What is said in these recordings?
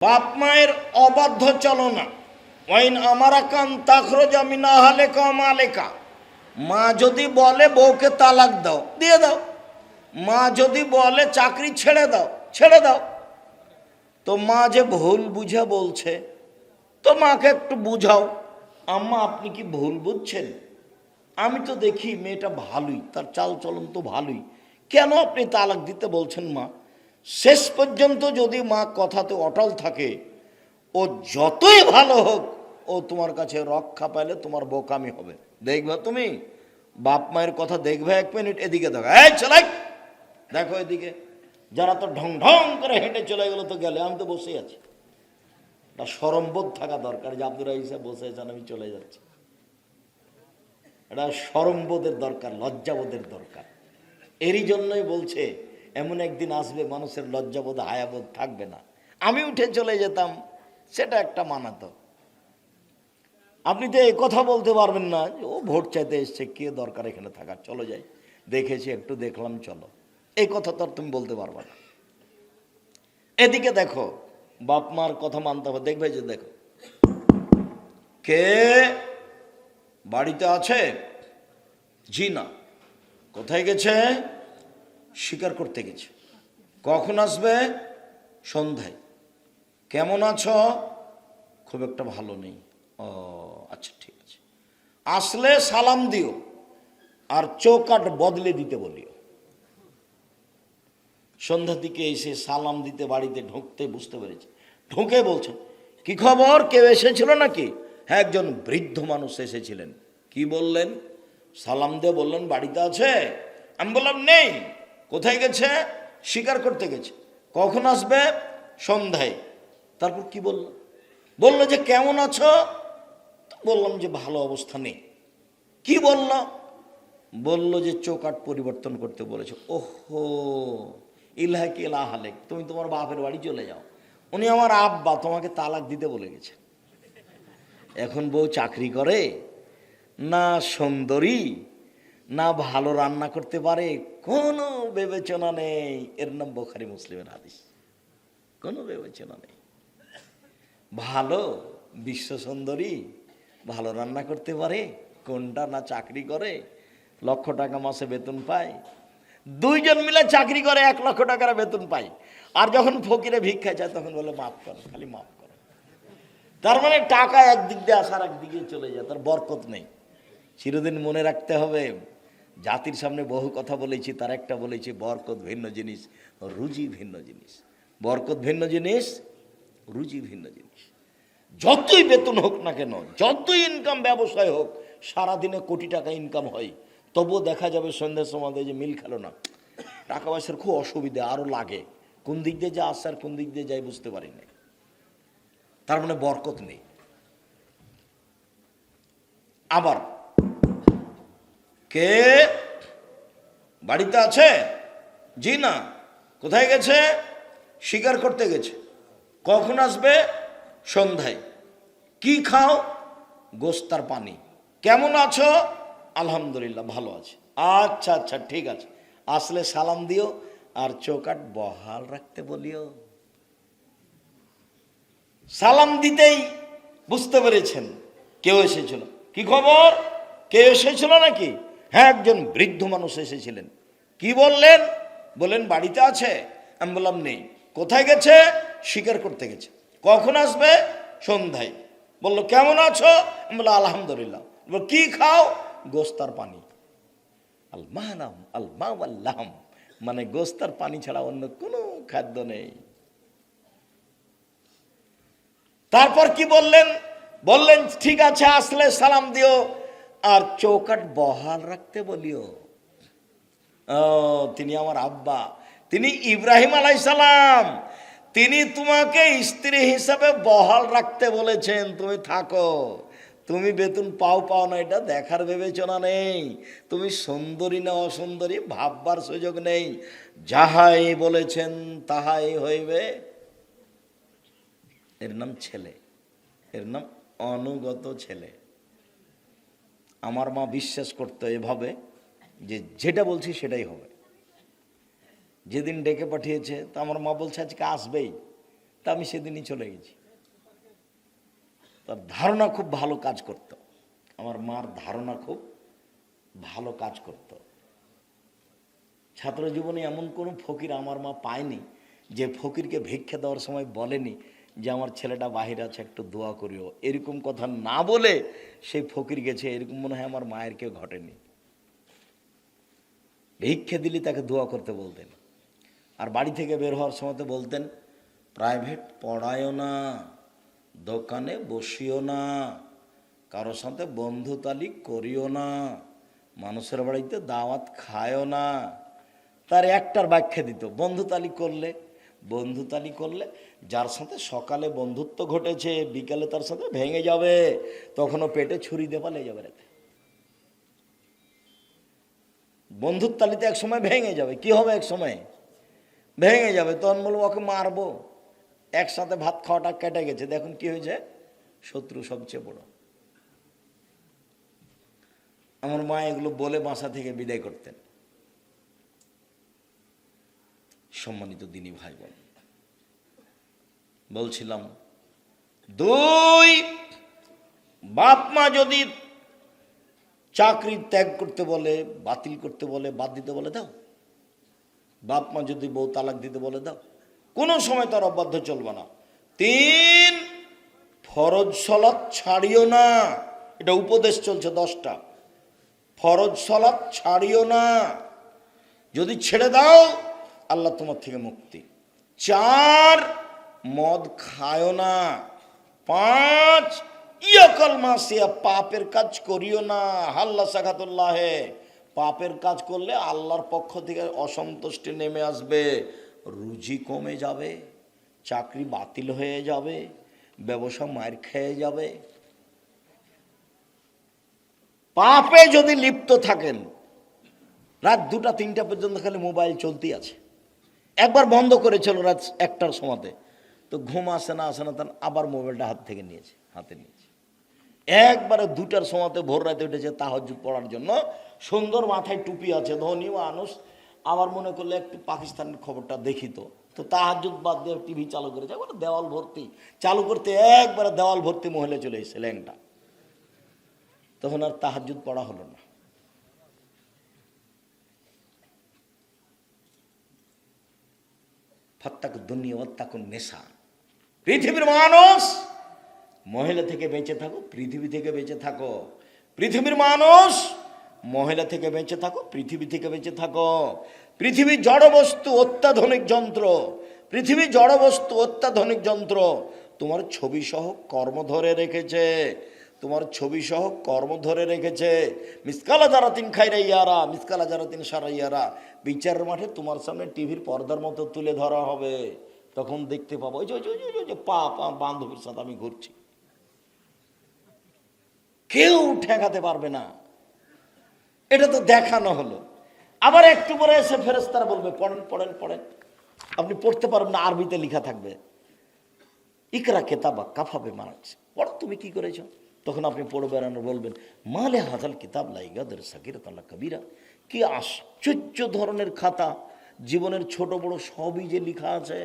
বাপ মায়ের অবাধ্য চলনা। ওয়াইন আমার কান তাখরজ আমি না হালে মালেকা। মা যদি বলে বউকে তালাক দাও, দিয়ে দাও। মা যদি বলে চাকরি ছেড়ে দাও ছেড়ে দাও। তো মা যে ভুল বুঝে বলছে, তো মাকে একটু বুঝাও। আম্মা, আপনি কি ভুল বুঝছেন? আমি তো দেখি মেয়েটা ভালোই, তার চাল চলন তো ভালোই। কেন আপনি তালাক দিতে বলছেন মা? শেষ পর্যন্ত যদি মা কথাতে অটল থাকে, ও যতই ভালো হোক, ও তোমার কাছে রক্ষা পাইলে তোমার বোকামি হবে। দেখবে তুমি? বাপ মায়ের কথা দেখবে এক মিনিট, এদিকে দেখো। এই দেখো এদিকে। যারা তো ঢং ঢং করে হেঁটে চলে গেলো তো গেলে, আমি তো বসেই আছি। একটা সরমবোধ থাকা দরকার যে আব্দুর হিসাব বসে আছেন, আমি চলে যাচ্ছি। এটা সরমবোধের দরকার, লজ্জাবোধের দরকার। এরই জন্যই বলছে এমন একদিন আসবে মানুষের লজ্জাবোধ, হায়াবোধ থাকবে না। আমি উঠে চলে যেতাম, সেটা একটা মানাতো। আপনি তো এই কথা বলতে পারবেন না, যে, ও ভোট চাইতে এসছে, কে দরকার এখানে থাকার? চলো যাই। দেখেছি, একটু দেখলাম, চলো। এই কথা তো আর তুমি বলতে পারবে না। এদিকে দেখো, বাপ মার কথা মানতে হবে। দেখবে যে, দেখো। কে বাড়িতে আছে? জি না কোথায় গেছে? শিকার করতে গেছে। কখন আসবে? সন্ধ্যায়। কেমন আছো? খুব একটা ভালো নেই। ও আচ্ছা ঠিক আছে। আসলে সালাম দিও আর চৌকাট বদলে দিতে বলিও। সন্ধ্যার দিকে এসে সালাম দিতে বাড়িতে ঢুকতে বুঝতে পেরেছে। ঢুকে বলছে, কি খবর? কেউ এসেছিল নাকি? হ্যাঁ একজন বৃদ্ধ মানুষ এসেছিলেন। কি বললেন? সালাম দিয়ে বললেন, বাড়িতে আছে? আমি বললাম, নেই। কোথায় গেছে? শিকার করতে গেছে। কখন আসবে? সন্ধ্যায়। তারপর কি বলল? বলল যে, কেমন আছো? বললাম যে, ভালো অবস্থা নেই। কি বলল? বলল যে চোকাট পরিবর্তন করতে বলেছে। ওহো! ইলাহাক ইলাহালেক তুমি তোমার বাপের বাড়ি চলে যাও। উনি আমার আব্বা, তোমাকে তালাক দিতে বলে গেছে। এখন বউ চাকরি করে? না সুন্দরী না ভালো রান্না করতে পারে, কোনো বিবেচনা নেই। এর নাম বোখারি মুসলিমের হাদিস। কোনো বিবেচনা নেই। ভালো বিশ্ব সুন্দরী, ভালো রান্না করতে পারে, কোনটা না চাকরি করে, লক্ষ টাকা মাসে বেতন পায়। দুইজন মিলে চাকরি করে, এক লক্ষ টাকার বেতন পায়। আর যখন ফকিরে ভিক্ষা চায়, তখন বলে, মাফ করো, খালি মাফ করো। তার মানে টাকা একদিক দিয়ে আসার একদিকে চলে যায়, তার বরকত নেই। চিরদিন মনে রাখতে হবে জাতির সামনে বহু কথা বলেছি, তার একটা বলেছি, বরকত ভিন্ন জিনিস, রুজি ভিন্ন জিনিস। বরকত ভিন্ন জিনিস, রুজি ভিন্ন জিনিস। যতই বেতন হোক না কেন, যতই ইনকাম ব্যবসায় হোক, সারাদিনে কোটি টাকা ইনকাম হয়। তবুও দেখা যাবে সন্ধ্যের সময় যে মিল খেলো না। টাকা পয়সার খুব অসুবিধা আরও লাগে। কোন দিক দিয়ে যা আসার কোন দিক দিয়ে যাই বুঝতে পারি না তার মানে বরকত নেই। আবার কে? বাড়িতে আছে? জি না। কোথায় গেছে? শিকার করতে গেছে। কখন আসবে? সন্ধ্যায়। কি খাও? গোস্তার পানি। কেমন আছো? আলহামদুলিল্লাহ, ভালো আছে। আচ্ছা আচ্ছা ঠিক আছে। আসলে সালাম দিও আর চৌকাট বহাল রাখতে বলিও। সালাম দিতেই বুঝতে পেরেছেন। কেউ এসেছিল। কি খবর? কেউ এসেছিল নাকি? হ্যাঁ একজন বৃদ্ধ মানুষ এসেছিলেন। কি বললেন? বললেন বাড়িতে আছে? আমি বললাম নেই। কোথায় গেছে? শিকার করতে গেছে। কখন আসবে? সন্ধ্যায়। বলল কেমন আছো? আমি বললাম আলহামদুলিল্লাহ। বলল, কি খাও? গোস্তার পানি। আল মাহানাম আল মানে গোস্তার পানি ছাড়া অন্য কোনো খাদ্য নেই। তারপর কি বললেন? বললেন ঠিক আছে আসলে সালাম দিও। আর চৌকাট বহাল রাখতে বলিও। তিনি আমার আব্বা। তিনি ইব্রাহিম আলাইসালাম তিনি তোমাকে স্ত্রী হিসাবে বহাল রাখতে বলেছেন। তুমি থাকো। তুমি বেতন পাও পাও না, এটা দেখার বিবেচনা নেই। তুমি সুন্দরী না অসুন্দরী, ভাববার সুযোগ নেই। যাহাই বলেছেন, তাহাই হইবে। এর নাম ছেলে। এর নাম অনুগত ছেলে। আমার মা বিশ্বাস করতো এভাবে যে যেটা বলছি সেটাই হবে। যেদিন ডেকে পাঠিয়েছে, তো আমার মা বলছে, আজকে আসবেই। তা আমি সেদিনই চলে গেছি। তার ধারণা খুব ভালো কাজ করত। আমার মার ধারণা খুব ভালো কাজ করত। ছাত্র জীবনে এমন কোনো ফকির আমার মা পায়নি, যে ফকিরকে ভিক্ষা দেওয়ার সময় বলেনি যে আমার ছেলেটা বাহিরে আছে, একটু দোয়া করিও। এরকম কথা না বলে সেই ফকির গেছে, এরকম মনে হয় আমার মায়ের কেউ ঘটেনি। ভিক্ষে দিলে তাকে দোয়া করতে বলতেন। আর বাড়ি থেকে বের হওয়ার সময় বলতেন, প্রাইভেট পড়ায়ও না, দোকানে বসিও না কারোর সাথে বন্ধুতালি করিও না, মানুষের বাড়িতে দাওয়াত খায়ও না। তার একটার ব্যাখ্যা দিত বন্ধুতালি করলে বন্ধুতালি করলে, যার সাথে সকালে বন্ধুত্ব ঘটেছে, বিকালে তার সাথে ভেঙে যাবে, তখনও পেটে ছুরি দিয়ে পালিয়ে যাবে রাতে। বন্ধুর তালিতে এক সময় ভেঙে যাবে। কি হবে এক সময় ভেঙে যাবে। তখন বলব, ওকে মারবো। একসাথে ভাত খাওয়াটা কেটে গেছে। দেখুন কি হয়েছে? শত্রু সবচেয়ে বড়। আমার মা এগুলো বলে বাসা থেকে বিদায় করতেন। সম্মানিত দিনী ভাই বোন বলছিলাম, দুই, বাপ মা যদি চাকরি ত্যাগ করতে বলে, বাতিল করতে বলে, বাদ দিতে বলে, দাও। বাপ মা যদি বউ তালাক দিতে বলে, দাও। কোনো সময় তার অবাধ্য চলবে না। তিন, ফরজ সলাৎ ছাড়িও না। এটা উপদেশ চলছে দশটা। ফরজ সলাৎ ছাড়িও না। যদি ছেড়ে দাও আল্লাহ তোমার থেকে মুক্তি। চার, মদ খায়ও না। পাঁচ, ইয়াকল মাসিয়া, পাপের কাজ করিও না। হাল্লা সাখাতুল্লাহে। পাপের কাজ করলে আল্লাহর পক্ষ থেকে অসন্তুষ্টি নেমে আসবে। রুজি কমে যাবে, চাকরি বাতিল হয়ে যাবে, ব্যবসা মার খেয়ে যাবে। পাপে যদি লিপ্ত থাকেন, রাত দুটা তিনটা পর্যন্ত খালি মোবাইল চলতেই আছে। একবার বন্ধ করেছিল রাত একটার সময়তে। তো ঘুম আসে না আসে না তখন আবার মোবাইলটা হাত থেকে নিয়েছে, হাতে নিয়েছে। একবারে দুটার সময়তে ভোর রাতে উঠেছে তাহাজুদ পড়ার জন্য। সুন্দর মাথায় টুপি আছে, ধনী ও মানুষ। আবার মনে করলে একটু পাকিস্তানের খবরটা দেখি তো। তো তাহাজুদ বাদ দিয়ে টিভি চালু করেছে একবারে দেওয়াল ভর্তি। চালু করতে একবারে দেওয়াল ভর্তি মহিলা চলে এসেছে ল্যাংটা তখন আর তাহাজুদ পড়া হলো না। ফাত্তাকু দুনিয়া ওত্তাকু নেশা। পৃথিবীর মানুষ মহিলা থেকে বেঁচে থাকো, পৃথিবী থেকে বেঁচে থাকো। পৃথিবীর মানুষ মহিলা থেকে বেঁচে থাকো, পৃথিবী থেকে বেঁচে থাকো। পৃথিবী জড়বস্তু অত্যাধুনিক যন্ত্র। পৃথিবী জড়বস্তু অত্যাধুনিক যন্ত্র। তোমার ছবি সহ কর্ম ধরে রেখেছে। তোমার ছবি সহ কর্ম ধরে রেখেছে। মিসকালা যারা তিন খাইরা ইয়ারা মিসকালা যারা তিন সারা ইয়ারা বিচারের মাঠে তোমার সামনে টিভির পর্দার মতো তুলে ধরা হবে। তখন দেখতে পাবো। ওই যে ওই যে, পা পা বান্ধবীর সাথে আমি ঘুরছি। কেউ ঠেকাতে পারবে না। এটা তো দেখানো হলো। আবার একটু পরে এসে ফেরেস্তারা বলবে পড়েন পড়েন পড়েন। আপনি পড়তে পারবেন না আরবিতে লেখা থাকবে। ইকরা কেতাবা কাফাবে মারাজ। পড়ো তুমি কি করেছ? তখন আপনি পড়বেন আর বলবেন, মালে হাজাল কিতাব লাইগাদের সাকিরাত আল্লাহ কবিরা। কি আশ্চর্য ধরনের খাতা, জীবনের ছোট বড় সবই যে লেখা আছে।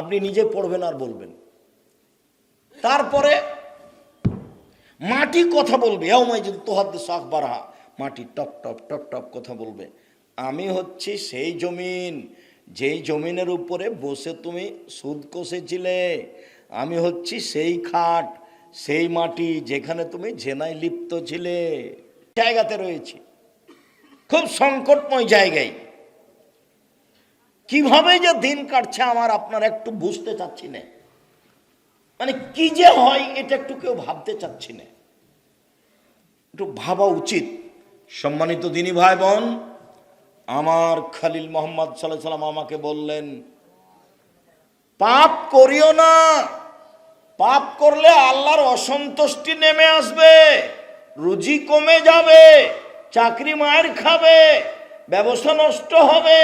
আপনি নিজে পড়বেন আর বলবেন। তারপরে মাটি কথা বলবে যদি তোহাদ শাখ বাড়া মাটি টপ টপ টপ টপ কথা বলবে। আমি হচ্ছি সেই জমিন, যেই জমিনের উপরে বসে তুমি সুদ কষেছিলে। আমি হচ্ছি সেই খাট, সেই মাটি যেখানে তুমি জেনায় লিপ্ত ছিলে। জায়গাতে রয়েছি। খুব সংকটময় জায়গায়। কীভাবে যে দিন কাটছে আমার আপনার একটু বুঝতে চাচ্ছি না। মানে কি যে হয় এটা একটু কেউ ভাবতে চাচ্ছি না। একটু ভাবা উচিত। সম্মানিত দিনী ভাই বোন আমার খালিল মোহাম্মদ সাল্লাহ সাল্লাম আমাকে বললেন, পাপ করিও না। পাপ করলে আল্লাহর অসন্তুষ্টি নেমে আসবে, রুজি কমে যাবে, চাকরি মায়ের খাবে, ব্যবসা নষ্ট হবে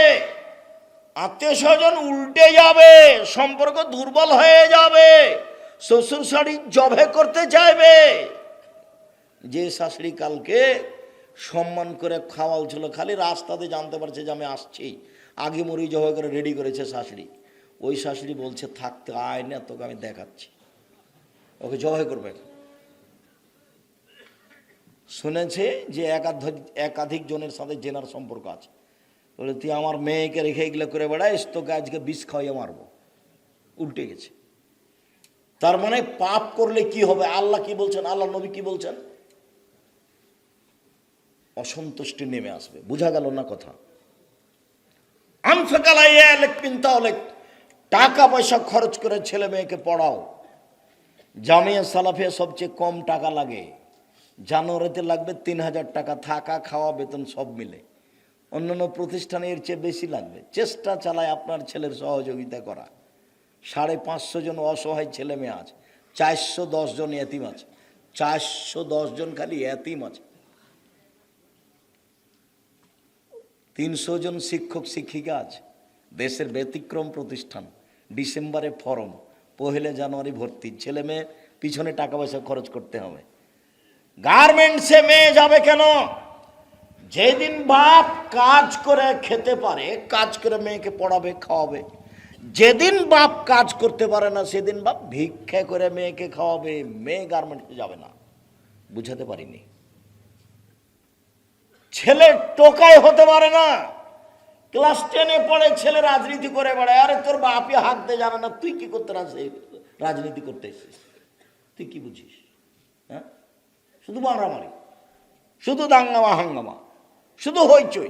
আত্মীয় স্বজন উল্টে যাবে, সম্পর্ক দুর্বল হয়ে যাবে, শ্বশুর শাড়ি জবে করতে চাইবে। যে শাশুড়ি কালকে সম্মান করে খাওয়াল ছিল, খালি রাস্তাতে জানতে পারছে যে আমি আসছি, আগে মুড়ি জবাই করে রেডি করেছে শাশুড়ি। ওই শাশুড়ি বলছে থাকতে আয় না, তোকে আমি দেখাচ্ছি। ওকে জবাই করবে। শুনেছে যে একাধিক একাধিক জনের সাথে জেনার সম্পর্ক আছে। বলে, তুই আমার মেয়েকে রেখে এগুলো করে বেড়াইস, তোকে আজকে বিষ খাওয়াইয়ে মারবো। উল্টে গেছে। তার মানে পাপ করলে কি হবে? আল্লাহ কি বলছেন? আল্লাহ নবী কি বলছেন? অসন্তুষ্টি নেমে আসবে। বোঝা গেল না কথা। আনফেকালাইয়ালেক টাকা পয়সা খরচ করে ছেলে মেয়েকে পড়াও। জামিয়া সালাফিয়া সবচেয়ে কম টাকা লাগে। জানুয়ারিতে লাগবে তিন হাজার টাকা, থাকা, খাওয়া, বেতন সব মিলে। অন্যান্য প্রতিষ্ঠানে এর চেয়ে বেশি লাগবে। চেষ্টা চালায় আপনার ছেলের সহযোগিতা করা। সাড়ে পাঁচশো জন অসহায় ছেলে মেয়ে আছে, চারশো দশ জন এতিম আছে, চারশো দশ জন খালি এতিম আছে। তিনশো জন শিক্ষক, শিক্ষিকা আছে। দেশের ব্যতিক্রম প্রতিষ্ঠান, ডিসেম্বরে ফরম। পহেলে জানুয়ারি ভর্তি। ছেলে মেয়ে, পিছনে টাকা পয়সা খরচ করতে হবে। গার্মেন্টসে মেয়ে যাবে কেন? যেদিন বাপ কাজ করে খেতে পারে, কাজ করে মেয়েকে পড়াবে, খাওয়াবে। যেদিন বাপ কাজ করতে পারে না, সেদিন বাপ ভিক্ষা করে মেয়েকে খাওয়াবে। মেয়ে গার্মেন্টসে যাবে না। বুঝাতে পারিনি। ছেলে টোকায় হতে পারে না। ক্লাস টেনে পড়ে ছেলে রাজনীতি করে বেড়ায়। আরে তোর বাপি হাঁকতে জানে না, তুই কি করতে রাজ- রাজনীতি করতে এসেছিস তুই কি বুঝিস? হ্যাঁ? শুধু মারামারি শুধু দাঙ্গামা, হাঙ্গামা, শুধু হইচই।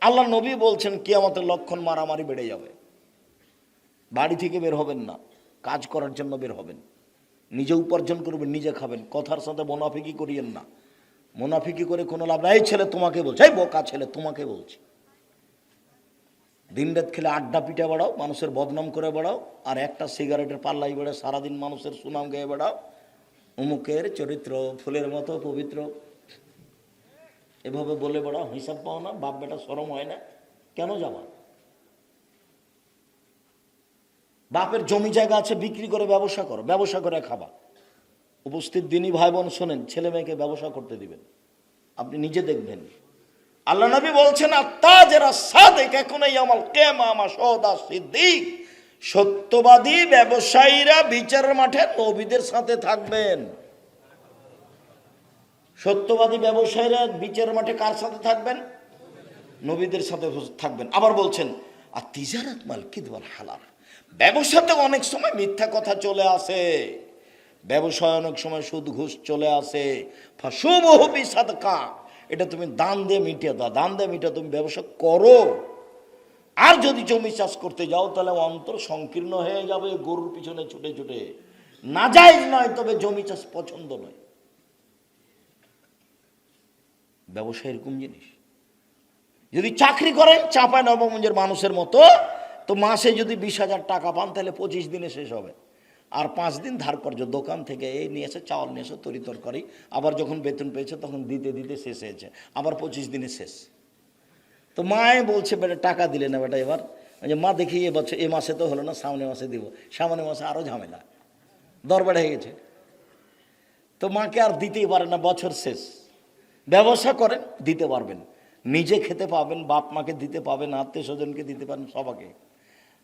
আল্লাহ নবী বলছেন কি আমাদের লক্ষণ মারামারি বেড়ে যাবে। বাড়ি থেকে বের হবেন না, কাজ করার জন্য বের হবেন। নিজে উপার্জন করবেন, নিজে খাবেন। কথার সাথে মোনাফিকি করিয়েন না। মোনাফিকি করে কোনো লাভ নাই। ছেলে তোমাকে বলছে, এই বোকা ছেলে তোমাকে বলছি। দিন রাত খেলে আড্ডা পিঠে বেড়াও, মানুষের বদনাম করে বেড়াও, আর একটা সিগারেটের পাল্লাই বেড়ে সারাদিন মানুষের সুনাম গেয়ে বেড়াও। অমুকের চরিত্র ফুলের মতো পবিত্র। এভাবে বলে বেড়াও, হিসাব পাও না, বাপ বেটা সরম হয় না। কেন যাবা? বাপের জমি জায়গা আছে, বিক্রি করে ব্যবসা করো, ব্যবসা করে খাবা। উপস্থিত দিনই ভাই বোন শোনেন, ছেলে মেয়েকে ব্যবসা করতে দিবেন। আপনি নিজে দেখবেন। আল্লাহ নবী বলছেন আত্মা যারা সাদেক এখন এই আমার কেমা আমার সদা সিদ্দিক। সত্যবাদী ব্যবসায়ীরা বিচারের মাঠে নবীদের সাথে থাকবেন। সত্যবাদী ব্যবসায়ীরা বিচারের মাঠে কার সাথে থাকবেন? নবীদের সাথে থাকবেন। আবার বলছেন আর তিজারাত মাল কিদবার হালাল। ব্যবসাতে অনেক সময় মিথ্যা কথা চলে আসে। ব্যবসায় অনেক সময় সুদ ঘুষ চলে আসে। ফাঁসুবহবি সাদকা এটা তুমি দান দিয়ে মিটিয়ে দাও দান দিয়ে মিটিয়ে তুমি ব্যবসা করো। আর যদি জমি চাষ করতে যাও, তাহলে অন্তর সংকীর্ণ হয়ে যাবে, গরুর পিছনে ছুটে ছুটে। না যায় নয়, তবে জমি চাষ পছন্দ নয়। ব্যবসা এরকম জিনিস। যদি চাকরি করেন চাপায় নবমঞ্জের মানুষের মতো, তো মাসে যদি বিশ হাজার টাকা পান, তাহলে পঁচিশ দিনে শেষ হবে। আর পাঁচ দিন ধার কর্য দোকান থেকে এই নিয়ে এসে, চাউল নিয়ে এসে, তরি তরকারি। আবার যখন বেতন পেয়েছে, তখন দিতে দিতে শেষ হয়েছে। আবার পঁচিশ দিনে শেষ। তো মায়ে বলছে, বেটা, টাকা দিলে না বেটা এবার। যে মা, দেখি এ বছর, এ মাসে তো হলো না, সামনে মাসে দিব। সামনে মাসে আরও ঝামেলা। দর হয়ে গেছে। তো মাকে আর দিতেই পারে না, বছর শেষ। ব্যবসা করেন, দিতে পারবেন। নিজে খেতে পাবেন, বাপ মাকে দিতে পাবেন, আত্মীয় স্বজনকে দিতে পারেন, সবাকে।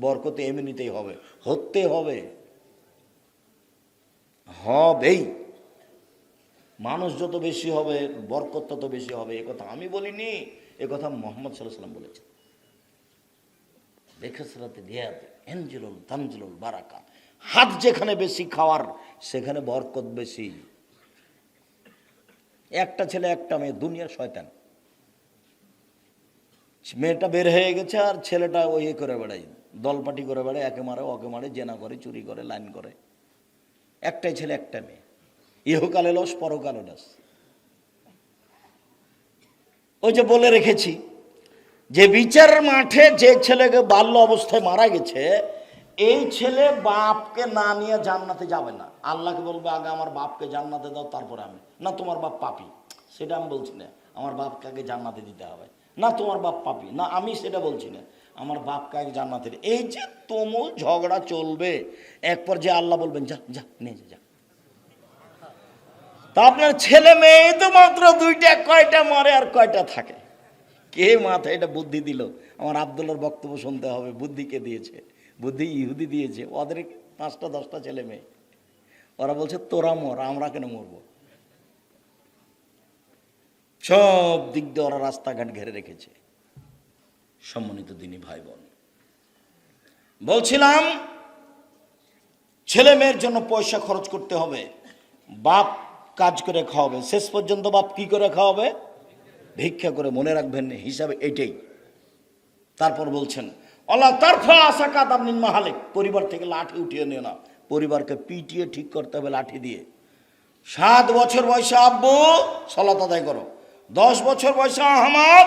বরকতে এমনিতেই হবে, হতে হবে। হবেই। মানুষ যত বেশি হবে, বরকত তত বেশি হবে। কথা আমি বলিনি কথা মোহাম্মদ সাল্লাহ সাল্লাম বলেছেন। বেখসরাতে তানজেলুল বারাকা। হাত যেখানে বেশি খাওয়ার, সেখানে বরকত বেশি। একটা ছেলে, একটা মেয়ে, দুনিয়ার শয়তান। মেয়েটা বের হয়ে গেছে আর ছেলেটা ওই করে বেড়ায়। দলপাটি করে বেড়ায়, একে মারে, ওকে মারে, জেনা করে, চুরি করে, লাইন করে। একটাই ছেলে, একটা মেয়ে। ইহকালে লস, পরকালে লস। ওই যে বলে রেখেছি, যে বিচার মাঠে যে ছেলেকে বাল্য অবস্থায় মারা গেছে, এই ছেলে বাপকে না নিয়ে জান্নাতে যাবে না। আল্লাহকে বলবে, আগে আমার বাপকে জান্নাতে দাও, তারপরে আমি। না, তোমার বাপ পাপি। সেটা আমি বলছি না। আমার বাপকে আগে জান্নাতে দিতে হবে। না, তোমার বাপ পাপি। না, আমি সেটা বলছি না। আমার বাপ আগে জান্নাতে দে। এই যে তুমুল ঝগড়া চলবে। এক যে আল্লাহ বলবেন যা যা নিয়ে যা, যা। তা আপনার ছেলে মেয়ে তো মাত্র দুইটা কয়টা মরে আর কয়টা থাকে? কে মাথায় এটা বুদ্ধি দিল? আমার আবদুল্লার বক্তব্য শুনতে হবে। বুদ্ধি কে দিয়েছে? বুদ্ধি ইহুদি দিয়েছে। ওদের পাঁচটা দশটা ছেলে মেয়ে। ওরা বলছে তোরা মর আমরা কেন মরবো? সব দিক দিয়ে ওরা রাস্তাঘাট ঘেরে রেখেছে। সম্মানিত দিনী ভাই বোন। বলছিলাম, ছেলে মেয়ের জন্য পয়সা খরচ করতে হবে, বাপ কাজ করে খাওয়াবে, শেষ পর্যন্ত বাপ কি করে খাওয়াবে? ভিক্ষা করে মনে রাখবেন হিসাবে এটাই। তারপর বলছেন, আল্লাহ তারফা আশা কাত আপনি মাহালে পরিবার থেকে লাঠি উঠিয়ে নিও না, পরিবারকে পিটিয়ে ঠিক করতে হবে লাঠি দিয়ে। সাত বছর বয়সে আব্বু সলাত আদায় করো, দশ বছর বয়সে আহমাদ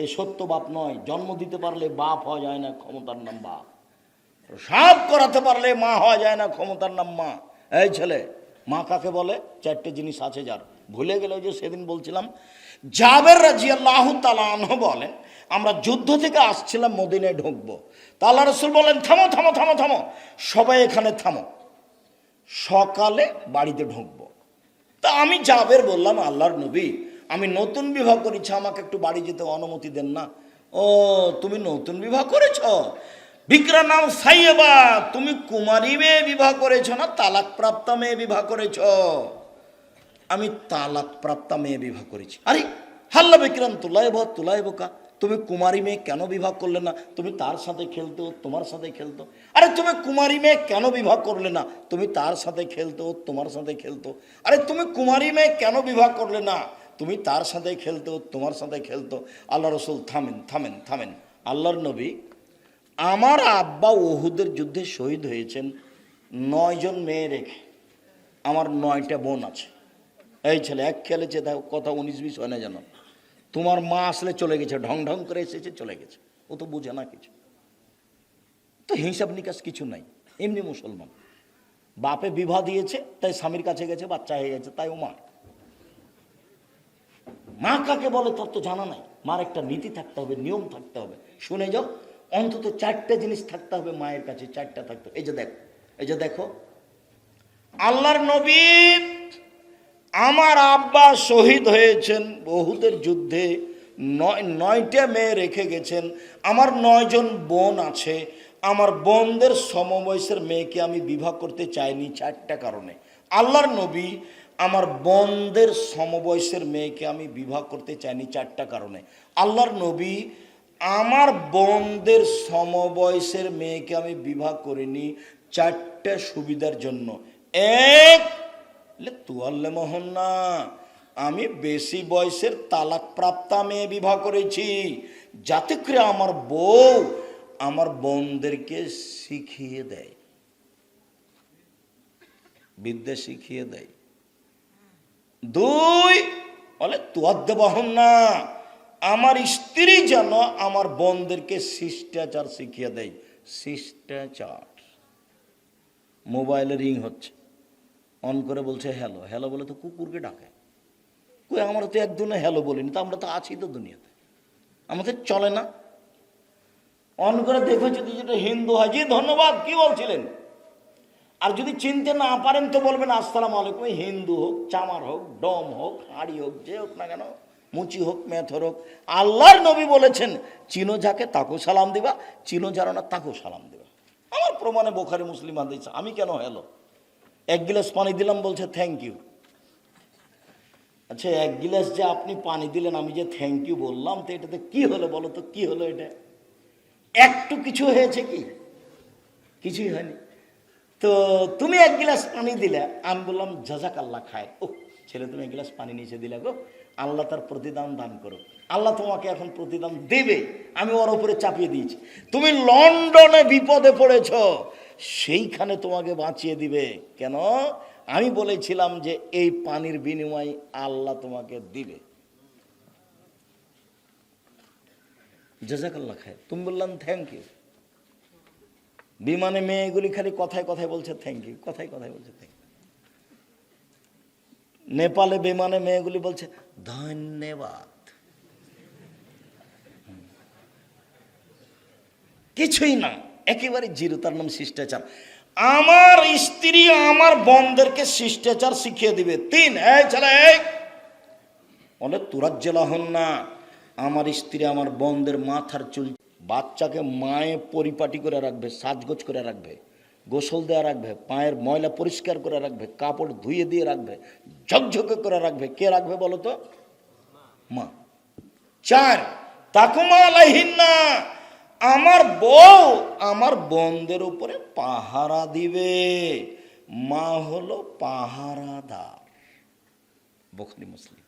এই সত্য বাপ নয়, জন্ম দিতে পারলে বাপ হওয়া যায় না, ক্ষমতার নাম বাপ। সব করাতে পারলে মা হওয়া যায় না, ক্ষমতার নাম মা। এই ছেলে, মা কাকে বলে? চারটে জিনিস আছে যার। ভুলে গেলে যে সেদিন বলছিলাম, জাবের রাজি আল্লাহ তালাহ বলেন, আমরা যুদ্ধ থেকে আসছিলাম, মদিনায় ঢুকবো। তা আল্লাহ রসুল বলেন, থামো থামো থামো থামো। সবাই এখানে থামো। সকালে বাড়িতে ঢুকবো। তা আমি জাবের বললাম, আল্লাহর নবী আমি নতুন বিবাহ করেছি, আমাকে একটু বাড়ি যেতে অনুমতি দেন না। ও, তুমি নতুন বিবাহ করেছ? বিক্রা নাম সাইয়েবা, তুমি কুমারী মেয়ে বিবাহ করেছ না তালাক প্রাপ্ত মেয়ে বিবাহ করেছ? আমি তালাক প্রাপ্তা মেয়ে বিবাহ করেছি। আরে, হাল্লা বিক্রাম তুলাইব তুলাইব কা তুমি কুমারী মেয়ে কেন বিবাহ করলে না? তুমি তার সাথে খেলতো, তোমার সাথে খেলতো। আরে, তুমি কুমারী মেয়ে কেন বিবাহ করলে না? তুমি তার সাথে খেলতো, তোমার সাথে খেলতো। আরে, তুমি কুমারী মেয়ে কেন বিবাহ করলে না? তুমি তার সাথে খেলতো, তোমার সাথে খেলতো। আল্লাহ রসুল থামেন থামেন থামেন। আল্লাহর নবী আমার আব্বা ওহুদের যুদ্ধে শহীদ হয়েছেন নয়জন মেয়ে রেখে। আমার নয়টা বোন আছে। এই ছেলে এক খেলেছে তাই কথা উনিশ বিশ হয় না যেন। তোমার মা আসলে চলে গেছে, ঢং ঢং করে এসেছে, চলে গেছে। ও তো বুঝে না কিছু। তো হিসাব নিকাশ কিছু নাই। এমনি মুসলমান। বাপে বিবাহ দিয়েছে, তাই স্বামীর কাছে গেছে, বাচ্চা হয়ে গেছে, তাই ও মা। মা কাকে বলে তোর তো জানা নাই? মার একটা নীতি থাকতে হবে, নিয়ম থাকতে হবে। শুনে যাও, অন্তত চারটে জিনিস থাকতে হবে মায়ের কাছে, চারটা থাকতে এই যে দেখো, এই যে দেখো, আল্লাহর নবী আমার আব্বা শহীদ হয়েছেন বহুদের যুদ্ধে, নয়, নয়টা মেয়ে রেখে গেছেন। আমার নয়জন বোন আছে। আমার বোনদের সমবয়সের মেয়েকে আমি বিবাহ করতে চাইনি চারটা কারণে। আল্লাহর নবী আমার বোনদের সমবয়সের মেয়েকে আমি বিবাহ করতে চাইনি চারটা কারণে। আল্লাহর নবী আমার বোনদের সমবয়সের মেয়েকে আমি বিবাহ করিনি চারটা সুবিধার জন্য। এক তুয়াল্লে মোহন না আমি বেশি বয়সের তালাক প্রাপ্তা মেয়ে বিবাহ করেছি। যাতে করে আমার বউ আমার বোনদেরকে শিখিয়ে দেয়। বিদ্যা শিখিয়ে দেয়। দুই, বলে তুয়াদ্দে বহন না। আমার স্ত্রী যেন আমার বোনদেরকে শিষ্টাচার শিখিয়ে দেয়। শিষ্টাচার। মোবাইলে রিং হচ্ছে। অন করে বলছে, হ্যালো। হ্যালো বলে তো কুকুরকে ডাকে। কই, আমরা তো একদিনে হ্যালো বলিনি, তো আমরা তো আছি তো দুনিয়াতে। আমাদের চলে না। অন করে দেখো, যদি যেটা হিন্দু হয়, জি, ধন্যবাদ, কি বলছিলেন? আর যদি চিনতে না পারেন তো বলবেন, আসসালাম আলাইকুম হিন্দু হোক, চামার হোক, ডম হোক, হাড়ি হোক, যে হোক না কেন, মুচি হোক, মেথর হোক, আল্লাহর নবী বলেছেন, চিনো যাকে তাকেও সালাম দিবা, চিনো যারা না তাকেও সালাম দিবা। আমার প্রমাণে বোখারি মুসলিম হাদিস, আমি কেন হ্যালো? এক গিলাস পানি দিলাম, বলছে থ্যাংক ইউ আচ্ছা এক গিলাস যে আপনি পানি দিলেন, আমি যে থ্যাংক ইউ বললাম, তো এটাতে কি হলো বলো তো, কি হলো এটা? একটু কিছু হয়েছে কি? কিছুই হয়নি। তো তুমি এক গ্লাস পানি দিলে, আমি বললাম জাজাক আল্লাহ খায়। ও ছেলে, তুমি এক গ্লাস পানি নিচে দিলে গো। আল্লাহ তার প্রতিদান দান করো। আল্লাহ তোমাকে এখন প্রতিদান দেবে। আমি ওর উপরে চাপিয়ে দিয়েছি। তুমি লন্ডনে বিপদে পড়েছ। সেইখানে তোমাকে বাঁচিয়ে দিবে। কেন? আমি বলেছিলাম যে এই পানির বিনিময়ে আল্লাহ তোমাকে দিবে। জাজাকাল্লাহ, খায়। তুমি বললাম থ্যাংক ইউ বিমানে মেয়েগুলি খালি কথায় কথায় বলছে থ্যাংক ইউ কথায় কথায় বলছে থ্যাংক ইউ নেপালে বিমানে মেয়েগুলি বলছে, ধন্যবাদ। কিছুই না, একেবারে জিরো তার নাম শিষ্টাচার। আমার স্ত্রী আমার বন্ধেরকে শিষ্টাচার শিখিয়ে দিবে। তিন, এই ছেলে। বলে তুরাজ্জেলা হন না। আমার স্ত্রী আমার বন্ধের মাথার চুল বাচ্চাকে মায়ে পরিপাটি করে রাখবে, সাজগোজ করে রাখবে, গোসল দেওয়া রাখবে, পায়ের ময়লা পরিষ্কার করে রাখবে, কাপড় ধুয়ে দিয়ে রাখবে, ঝকঝকে করে রাখবে। কে রাখবে বলো তো? মা। চার, তাকুমা আমার বউ আমার বন্ধের উপরে পাহারা দিবে। মা হলো পাহারাদার। বখরি মুসলিম।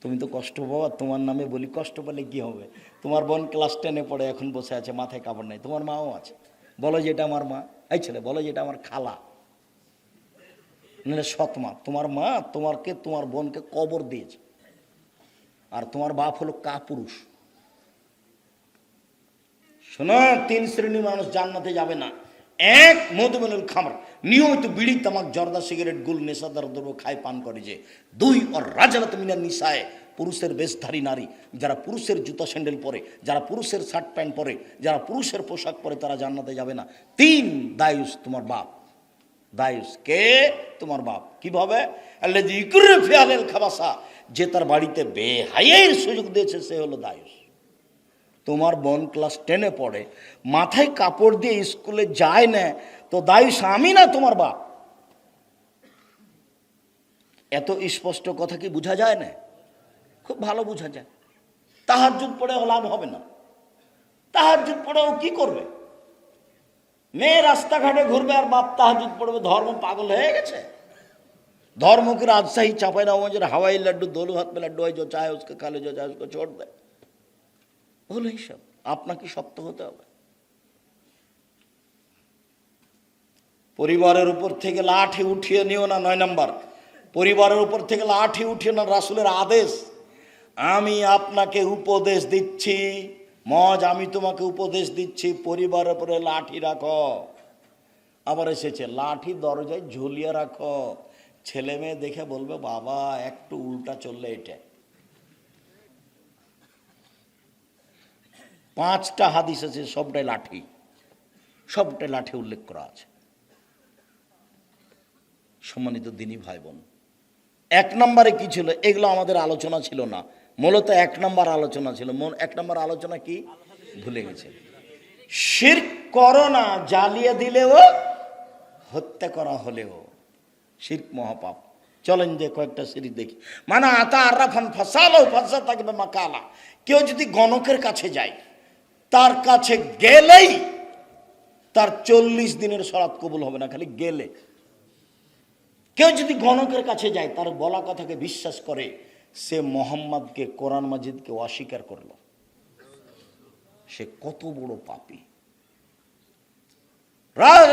তুমি তো কষ্ট পাও আর তোমার নামে বলি কষ্ট পেলে কি হবে? তোমার বোন ক্লাস টেনে পড়ে, এখন বসে আছে, মাথায় কাপড় নেই। তোমার মাও আছে। বলো যেটা আমার মা। এই ছেলে, বলো যেটা আমার খালা। নাহলে সৎ মা। তোমার মা তোমারকে, তোমার বোনকে কবর দিয়েছে। আর তোমার বাপ হলো কাপুরুষ। শোনো, তিন শ্রেণির মানুষ জান্নাতে যাবে না। এক মধুমেনুল খামার। নিয়মিত বিড়ি, তামাক, জর্দা, সিগারেট, গুল, নেশাদার দ্রব্য খায়, পান করে যে। দুই, ওর রাজারাত মিনার নিশায়। পুরুষের বেশধারী নারী, যারা পুরুষের জুতা স্যান্ডেল পরে, যারা পুরুষের শার্ট প্যান্ট পরে, যারা পুরুষের পোশাক পরে, তারা জান্নাতে যাবে না। তিন, দায়ুস তোমার বাপ। দায়ুস কে? তোমার বাপ। কীভাবে? খাবাসা। যে তার বাড়িতে বেহাইয়ের সুযোগ দিয়েছে, সে হলো দায়ুস। তোমার বোন ক্লাস টেনে পড়ে, মাথায় কাপড় দিয়ে স্কুলে যায় না, তো দায়ুস আমি না তোমার বাপ? এত স্পষ্ট কথা কি বোঝা যায় না? খুব ভালো বোঝা যায় তাহার যুগ পড়েও লাভ হবে না তাহার যুগ পড়েও কি করবে মেয়ে রাস্তাঘাটে ঘুরবে আর বাপ তাহাজুদ পড়বে ধর্ম পাগল হয়ে গেছে धर्म की राजशाही चापाई ना हुआ जरा हवाई लड्डू दोनों हाथ में लड्डू है जो चाहे उसके खा ले जो चाहे उसको छोड़ दे বলো এইসব আপনাকে শক্ত হতে হবে পরিবারের উপর থেকে লাঠি উঠিয়ে নিও না নয় নাম্বার পরিবারের উপর থেকে লাঠি উঠিয়ে না রাসুলের আদেশ আমি আপনাকে উপদেশ দিচ্ছি। মজ, আমি তোমাকে উপদেশ দিচ্ছি। পরিবারের উপরে লাঠি রাখো। আবার এসেছে, লাঠি দরজায় ঝুলিয়ে রাখো। ছেলে মেয়ে দেখে বলবে, বাবা, একটু উল্টা চললে এটা। পাঁচটা হাদিস আছে, সবটাই লাঠি। সবটাই লাঠি উল্লেখ করা আছে। সম্মানিত দিনী ভাই বোন, এক নম্বরে কি ছিল? এগুলো আমাদের আলোচনা ছিল না। মূলত এক নম্বর আলোচনা ছিল। এক নম্বর আলোচনা কি? ভুলে গেছে। শির করোনা জ্বালিয়ে দিলেও, হত্যা করা হলেও। শির মহাপাপ। চলেন যে কয়েকটা সিরিজ দেখি। মানে আতা আরাফান ফাসালো ফাসা থাকবে মাকালা। কেউ যদি গণকের কাছে যায়, তার কাছে গেলেই তার চল্লিশ দিনের সরাত কবুল হবে না, খালি গেলে। কেউ যদি গণকের কাছে যায়, তার বলা কথাকে বিশ্বাস করে সে মোহাম্মদকে কোরআন মাজিদকে অস্বীকার করল। সে কত বড় পাপী।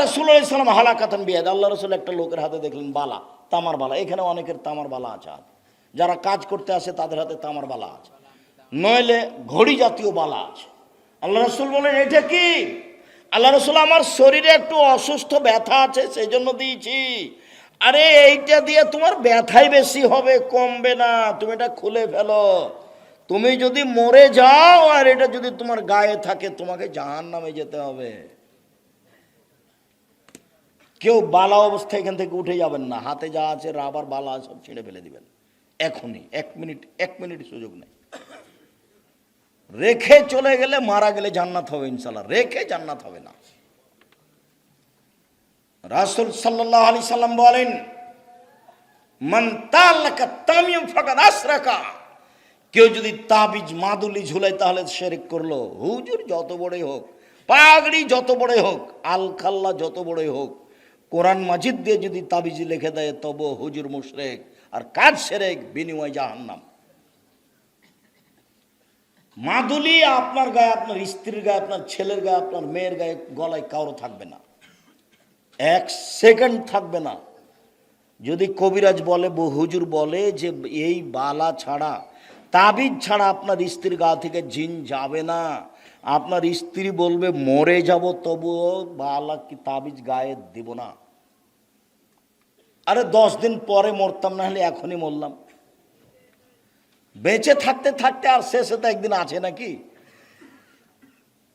রসুল ইসলাম হালাকাতন বিয়াদ। আল্লাহ রসুল একটা লোকের হাতে দেখলেন, বালা, তামার বালা। এখানে অনেকের তামার বালা আছে। যারা কাজ করতে আসে, তাদের হাতে তামার বালা আছে। নইলে ঘড়ি জাতীয় বালা আছে। আল্লাহ রসুল বলেন এটা কি? আল্লাহ রসুল, আমার শরীরে একটু অসুস্থ ব্যথা আছে সেই জন্য দিয়েছি। আরে এইটা দিয়ে তোমার ব্যথাই বেশি হবে, কমবে না, তুমি এটা খুলে ফেলো। তুমি যদি মরে যাও, আর এটা যদি তোমার গায়ে থাকে, তোমাকে জাহান নামে যেতে হবে। কেউ বালা অবস্থায় এখান থেকে উঠে যাবেন না, হাতে যা আছে রাবার বালা সব ছেড়ে ফেলে দিবেন। এখনই, এক মিনিট এক মিনিট সুযোগ নেই। রেখে চলে গেলে মারা গেলে জান্নাত হবে ইনশাল্লাহ রেখে জান্নাত হবে না। রাসুল সাল্লাহ আলি সাল্লাম বলেন তামিম কেউ যদি তাবিজ মাদুলি ঝুলায় তাহলে শেরেক করল। হুজুর যত বড়ই হোক, পাগড়ি যত বড়ই হোক, আলখাল্লা যত বড়ই হোক, কোরআন মাজিদ দিয়ে যদি তাবিজ লিখে দেয় তবু হুজুর মুশরেক আর কাজ সেরেক, বিনিময় জাহান্নাম। মাদুলি আপনার গায়ে, আপনার স্ত্রীর গায়ে, আপনার ছেলের গায়ে, আপনার মেয়ের গায়ে, গলায় কারও থাকবে না। এক সেকেন্ড থাকবে না। যদি কবিরাজ বলে হুজুর বলে যে, এই বালা ছাড়া, তাবিজ ছাড়া আপনার স্ত্রীর গা থেকে জিন যাবে না। আপনার স্ত্রী বলবে, মরে যাব, তবুও বালা কি তাবিজ গায়ে দিব না। আরে দশ দিন পরে মরতাম, না হলে এখনই মরলাম। বেঁচে থাকতে থাকতে আর শেষে তো একদিন আছে নাকি?